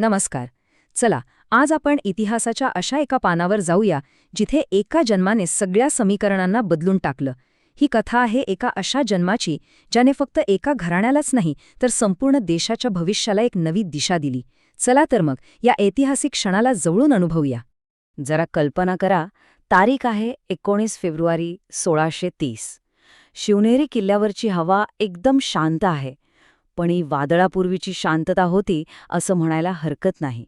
नमस्कार. चला आज आपण इतिहासाच्या अशा एका पानावर जाऊया जिथे एका जन्माने सगळ्या समीकरणांना बदलून टाकलं. ही कथा आहे एका अशा जन्माची ज्याने फक्त एका घराण्यालाच नाही तर संपूर्ण देशाच्या भविष्याला एक नवी दिशा दिली. चला तर मग या ऐतिहासिक क्षणाला जवळून अनुभवूया. जरा कल्पना करा तारीख आहे एकोणीस फेब्रुवारी सोळाशे तीस. शिवनेरी किल्ल्यावरची हवा एकदम शांत आहे. पण ही वादळापूर्वीची शांतता होती असं म्हणायला हरकत नाही.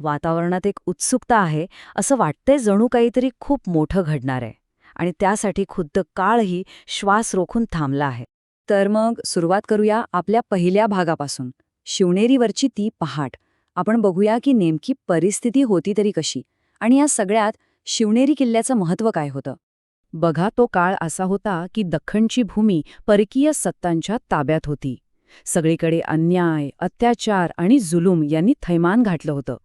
वातावरणात एक उत्सुकता आहे असं वाटतंय जणू काहीतरी खूप मोठं घडणार आहे. आणि त्यासाठी खुद्द काळही श्वास रोखून थांबला आहे. तर मग सुरुवात करूया आपल्या पहिल्या भागापासून. शिवनेरीवरची ती पहाट. आपण बघूया की नेमकी परिस्थिती होती तरी कशी. आणि या सगळ्यात शिवनेरी किल्ल्याचं महत्त्व काय होतं? बघा तो काळ असा होता की दख्खनची भूमी परकीय सत्तांच्या ताब्यात होती. सगळीकडे अन्याय अत्याचार आणि जुलूम यांनी थैमान घातलं होतं.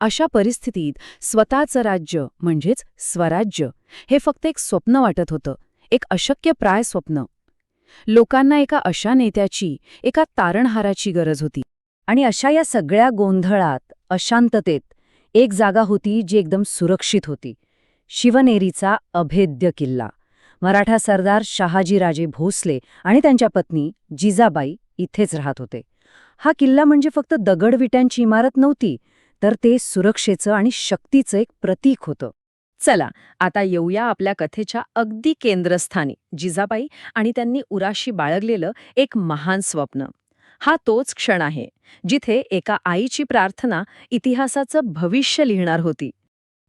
अशा परिस्थितीत स्वतःचं राज्य म्हणजेच स्वराज्य हे फक्त एक स्वप्न वाटत होतं एक अशक्यप्राय स्वप्न. लोकांना एका अशा नेत्याची एका तारणहाराची गरज होती. आणि अशा या सगळ्या गोंधळात अशांततेत एक जागा होती जी एकदम सुरक्षित होती. शिवनेरीचा अभेद्य किल्ला. मराठा सरदार शहाजीराजे भोसले आणि त्यांच्या पत्नी जिजाबाई इथेच राहत होते. हा किल्ला म्हणजे फक्त दगडविट्यांची इमारत नव्हती तर ते सुरक्षेचं आणि शक्तीचं एक प्रतीक होतं. चला आता येऊया आपल्या कथेच्या अगदी केंद्रस्थानी जिजाबाई आणि त्यांनी उराशी बाळगलेलं एक महान स्वप्न. हा तोच क्षण आहे जिथे एका आईची प्रार्थना इतिहासाचं भविष्य लिहिणार होती.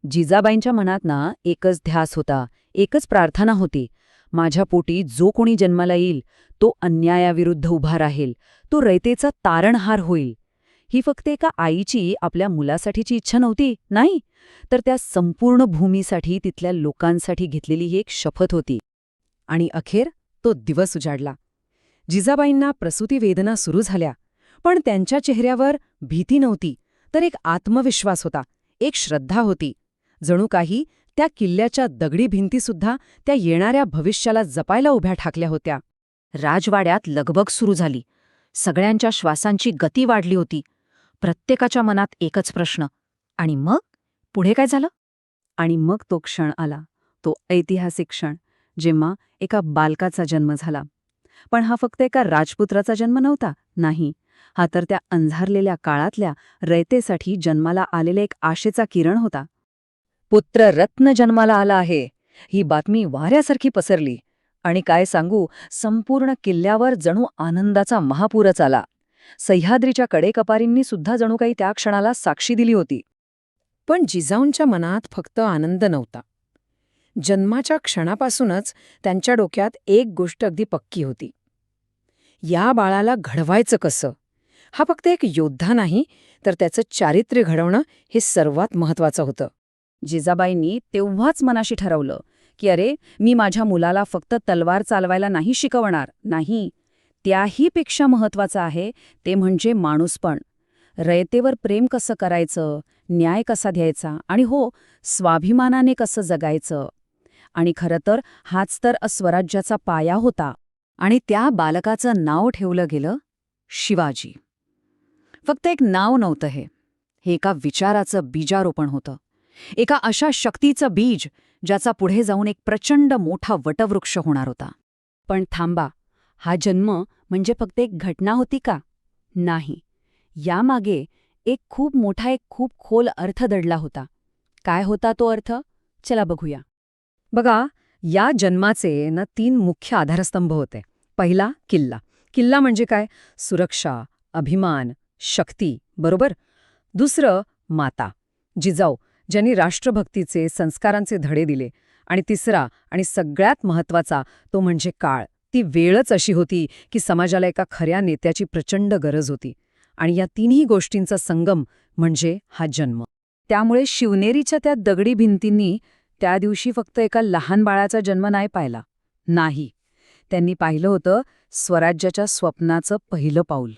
जिजाबाईंच्या मनात ना एकच ध्यास होता एकच प्रार्थना होती माझ्या पोटी जो कोणी जन्माला येईल तो अन्यायाविरुद्ध उभा राहील तो रयतेचा तारणहार होईल. ही फक्त एका आईची आपल्या मुलासाठीची इच्छा नव्हती नाही? तर त्या संपूर्ण भूमीसाठी तिथल्या लोकांसाठी घेतलेली ही एक शपथ होती. आणि अखेर तो दिवस उजाडला. जिजाबाईंना प्रसूती वेदना सुरू झाल्या पण त्यांच्या चेहऱ्यावर भीती नव्हती तर एक आत्मविश्वास होता एक श्रद्धा होती. जणू काही त्या किल्ल्याच्या दगडी भिंतीसुद्धा त्या येणाऱ्या भविष्याला जपायला उभ्या ठाकल्या होत्या. राजवाड्यात लगबग सुरू झाली. सगळ्यांच्या श्वासांची गती वाढली होती. प्रत्येकाच्या मनात एकच प्रश्न. आणि मग? पुढे काय झालं? आणि मग तो क्षण आला. तो ऐतिहासिक क्षण जेव्हा एका बालकाचा जन्म झाला. पण हा फक्त एका राजपुत्राचा जन्म नव्हता नाही. हा तर त्या अंधारलेल्या काळातल्या रयतेसाठी जन्माला आलेला एक आशेचा किरण होता. पुत्र रत्न जन्माला आला आहे. ही बातमी वाऱ्यासारखी पसरली. आणि काय सांगू संपूर्ण किल्ल्यावर जणू आनंदाचा महापूरच आला. सह्याद्रीच्या कडेकपारींनी सुद्धा जणू काही त्या क्षणाला साक्षी दिली होती. पण जिजाऊंच्या मनात फक्त आनंद नव्हता. जन्माच्या क्षणापासूनच त्यांच्या डोक्यात एक गोष्ट अगदी पक्की होती. या बाळाला घडवायचं कसं? हा फक्त एक योद्धा नाही तर त्याचं चारित्र्य घडवणं हे सर्वात महत्वाचं होतं. जिजाबाईंनी तेव्हाच मनाशी ठरवलं की अरे मी माझ्या मुलाला फक्त तलवार चालवायला नाही शिकवणार नाही. त्याहीपेक्षा महत्वाचं आहे ते म्हणजे माणूसपण रयतेवर प्रेम कसं करायचं न्याय कसा द्यायचा आणि हो स्वाभिमानाने कसं जगायचं? आणि खरं तर हाच तर अस्वराज्याचा पाया होता आणि त्या बालकाचं नाव ठेवलं गेलं शिवाजी. फक्त एक नाव नव्हतं हे. हे एका विचाराचं बीजारोपण होतं. एका अशा शक्तीचं बीज ज्याचा पुढे जाऊन एक प्रचंड मोठा वटवृक्ष होणार होता. पण थांबा हा जन्म म्हणजे फक्त एक घटना होती का? नाही. यामागे एक खूप मोठा एक खूप खोल अर्थ दडला होता. काय होता तो अर्थ? चला बघूया. बघा या जन्माचे ना तीन मुख्य आधारस्तंभ होते. पहिला किल्ला. किल्ला म्हणजे काय? सुरक्षा अभिमान शक्ती बरोबर? दुसरं माता जिजाऊ. ज्यांनी राष्ट्रभक्तीचे संस्कारांचे धडे दिले. आणि तिसरा आणि सगळ्यात महत्त्वाचा तो म्हणजे काळ. ती वेळच अशी होती की समाजाला एका खऱ्या नेत्याची प्रचंड गरज होती. आणि या तिन्ही गोष्टींचा संगम म्हणजे हा जन्म. त्यामुळे शिवनेरीच्या त्या दगडी भिंतींनी त्या दिवशी फक्त एका लहान बाळाचा जन्म नाही पाहिला. नाही. त्यांनी पाहिलं होतं स्वराज्याच्या स्वप्नाचं पहिलं पाऊल.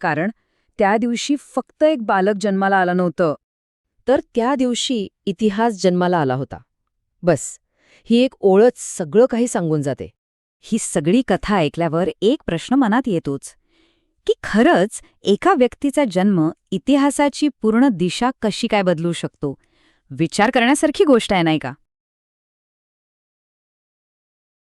कारण त्या दिवशी फक्त एक बालक जन्माला आलं नव्हतं. तर त्या दिवशी इतिहास जन्माला आला होता. बस ही एक ओळख सगळं काही सांगून जाते. ही सगळी कथा ऐकल्यावर एक प्रश्न मनात येतोच की खरंच एका व्यक्तीचा जन्म इतिहासाची पूर्ण दिशा कशी काय बदलू शकतो? विचार करण्यासारखी गोष्ट आहे नाही का?